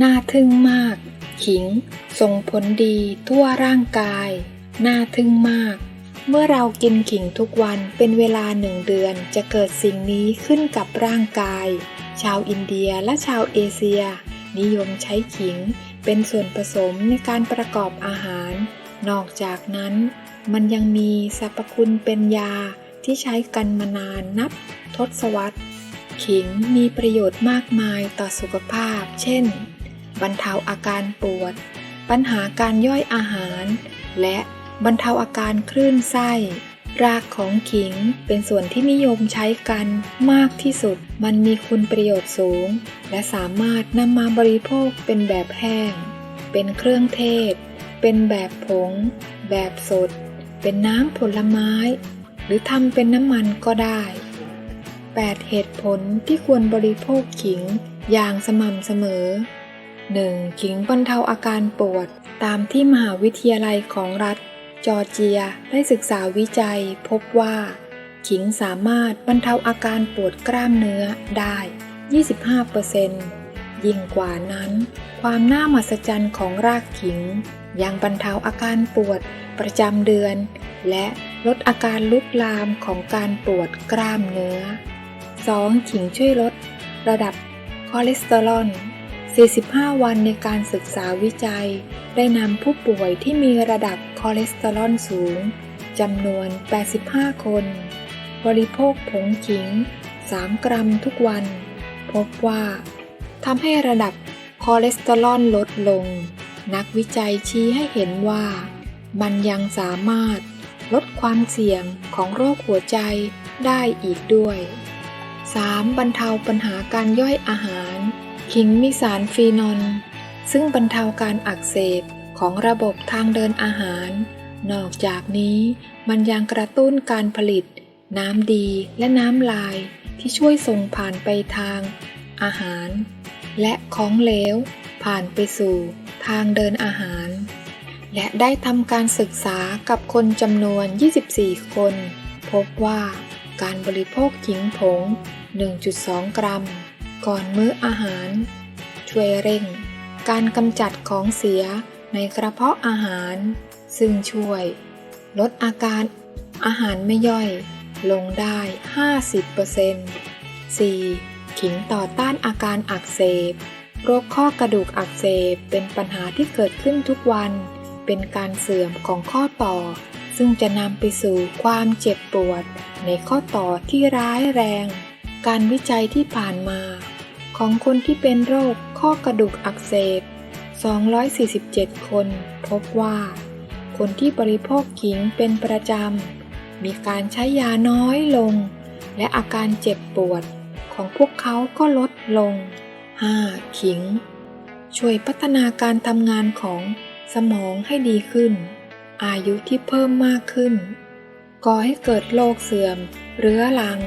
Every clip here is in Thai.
น่าทึ่งมาก ขิง ส่งผลดีทั่วร่างกาย น่าทึ่งมาก เมื่อเรากินขิงทุกวันเป็นเวลาหนึ่งเดือนจะเกิดสิ่งนี้ขึ้นกับร่างกาย ชาวอินเดียและชาวเอเชีย นิยมใช้ขิงเป็นส่วนผสมในการประกอบอาหาร นอกจากนั้น มันยังมีสรรพคุณเป็นยาที่ใช้กันมานานนับทศวรรษ ขิงมีประโยชน์มากมายต่อสุขภาพ เช่น บรรเทาอาการปวด ปัญหาการย่อยอาหาร และบรรเทาอาการคลื่นไส้ รากของขิงเป็นส่วนที่นิยมใช้กันมากที่สุด มันมีคุณประโยชน์สูง และสามารถนำมาบริโภคเป็นแบบแห้ง เป็นเครื่องเทศ เป็นแบบผง แบบสด เป็นน้ำผลไม้ หรือทำเป็นน้ำมันก็ได้ 8 เหตุผลที่ควรบริโภคขิงอย่างสม่ำเสมอ 1. ขิงบรรเทาอาการปวด ตามที่มหาวิทยาลัยของรัฐ จอร์เจียได้ศึกษาวิจัยพบว่า ขิงสามารถบรรเทาอาการปวดกล้ามเนื้อได้ 25%ยิ่งกว่านั้น ความน่ามหัศจรรย์ของรากขิง ยังบรรเทาอาการปวดประจำเดือน และลดอาการลุกลามของการปวดกล้ามเนื้อ 2. ขิงช่วยลด ระดับคอเลสเตอรอล 45 วันในการศึกษาวิจัย ได้นำผู้ป่วยที่มีระดับคอเลสเตอรอลสูงจำนวน 85 คน บริโภคผงขิง 3 กรัมทุกวัน พบว่าทำให้ระดับคอเลสเตอรอลลดลง นักวิจัยชี้ให้เห็นว่า มันยังสามารถลดความเสี่ยงของโรคหัวใจได้อีกด้วย 3. บรรเทาปัญหาการย่อยอาหาร ขิงมีสารฟีนอลซึ่งบรรเทาการอักเสบของระบบทางเดินอาหาร นอกจากนี้มันยังกระตุ้นการผลิต น้ำดีและน้ำลายที่ช่วยส่งผ่านไปทาง อาหาร และของเหลว ผ่านไปสู่ทางเดินอาหาร และได้ทำการศึกษากับคนจำนวน 24 คน พบว่าการบริโภคขิงผง 1.2 กรัม ก่อนมื้ออาหาร ช่วยเร่ง การกำจัดของเสียในกระเพาะอาหาร ซึ่งช่วย ลดอาการอาหารไม่ย่อย ลงได้ 50% 4. ขิงต่อต้านอาการอักเสบ โรคข้อกระดูกอักเสบเป็นปัญหาที่เกิดขึ้นทุกวัน เป็นการเสื่อมของข้อต่อ ซึ่งจะนำไปสู่ความเจ็บปวด ในข้อต่อที่ร้ายแรง การวิจัยที่ผ่านมา ของคนที่เป็นโรคข้อกระดูกอักเสบ 247 คน พบว่า คนที่บริโภคขิงเป็นประจำ มีการใช้ยาน้อยลง และอาการเจ็บปวดของพวกเขาก็ลดลง 5. ขิง ช่วยพัฒนาการทำงานของสมองให้ดีขึ้น อายุที่เพิ่มมากขึ้น ก่อให้เกิดโรคเสื่อม เรื้อรัง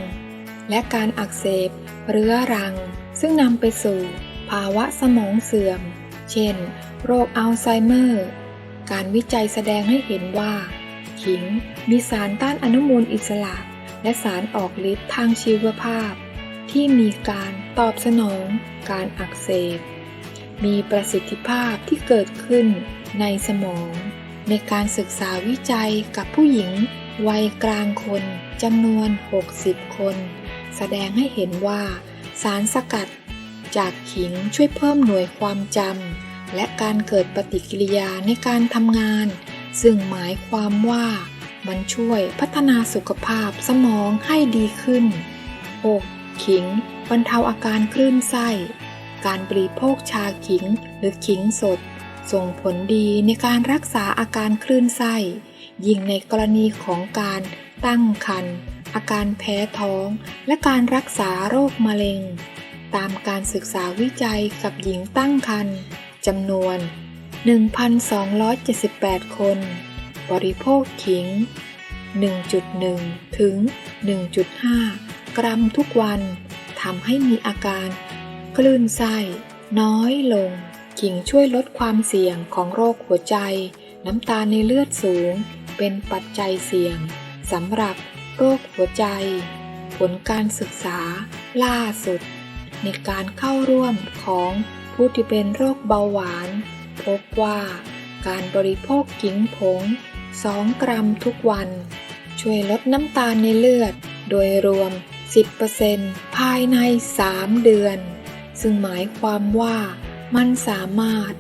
และการอักเสบ เรื้อรัง ซึ่งนำไปสู่ภาวะสมองเสื่อม เช่น โรคอัลไซเมอร์ การวิจัยแสดงให้เห็นว่า ขิงมีสารต้านอนุมูลอิสระ และสารออกฤทธิ์ทางชีวภาพ ที่มีการตอบสนอง การอักเสบ มีประสิทธิภาพที่เกิดขึ้นในสมอง ในการศึกษาวิจัยกับผู้หญิง วัยกลางคนจำนวน 60 คน แสดงให้เห็นว่า สารสกัด จากขิงช่วยเพิ่มหน่วยความจำและการเกิดปฏิกิริยาในการทำงาน ซึ่งหมายความว่ามันช่วยพัฒนาสุขภาพสมองให้ดีขึ้น 6. ขิง บรรเทาอาการคลื่นไส้ การบริโภคชาขิงหรือขิงสด ส่งผลดีในการรักษาอาการคลื่นไส้ ยิ่งในกรณีของการตั้งครรภ์ อาการแพ้ท้อง และการรักษาโรคมะเร็ง ตามการศึกษาวิจัยกับหญิงตั้งครรภ์จำนวน 1,278 คน บริโภคขิง 1.1 ถึง 1.5 กรัมทุกวันทำให้มีอาการคลื่นไส้น้อยลง ขิงช่วยลดความเสี่ยงของโรคหัวใจ น้ำตาลในเลือดสูง เป็นปัจจัยเสี่ยงสำหรับ โรคหัวใจ ผลการศึกษาล่าสุด ในการเข้าร่วมของผู้ที่เป็นโรคเบาหวาน พบว่าการบริโภคขิงผง 2 กรัมทุกวัน ช่วยลดน้ำตาลในเลือด โดยรวม 10%ภายใน 3 เดือน ซึ่งหมายความว่ามันสามารถ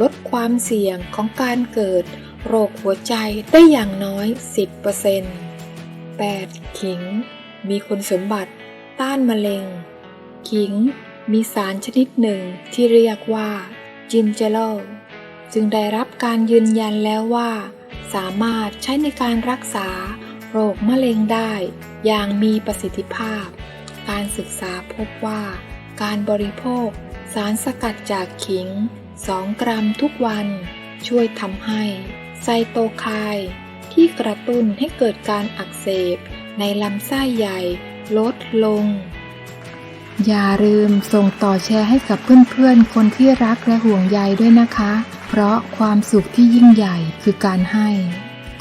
ลดความเสี่ยงของการเกิด โรคหัวใจได้อย่างน้อย 10% 8. ขิง มีคุณสมบัติ ต้านมะเร็ง ขิง มีสารชนิดหนึ่งที่เรียกว่าจินเจโลจึงได้รับการยืนยันแล้วว่า สามารถใช้ในการรักษาโรคมะเร็งได้ อย่างมีประสิทธิภาพ การศึกษาพบว่า การบริโภค สารสกัดจากขิง 2 กรัมทุกวัน ช่วยทำให้ไซโตไคน์ ที่กระตุ้นให้เกิดการอักเสบในลำไส้ใหญ่ลดลง อย่าลืมส่งต่อแชร์ให้กับเพื่อนๆ คนที่รักและห่วงใยด้วยนะคะ เพราะความสุขที่ยิ่งใหญ่คือการให้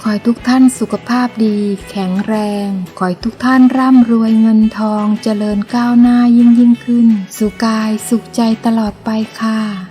ขอให้ทุกท่านสุขภาพดี แข็งแรง ขอให้ทุกท่านร่ำรวยเงินทอง เจริญก้าวหน้ายิ่งยิ่งขึ้น สุขกายสุขใจตลอดไปค่ะ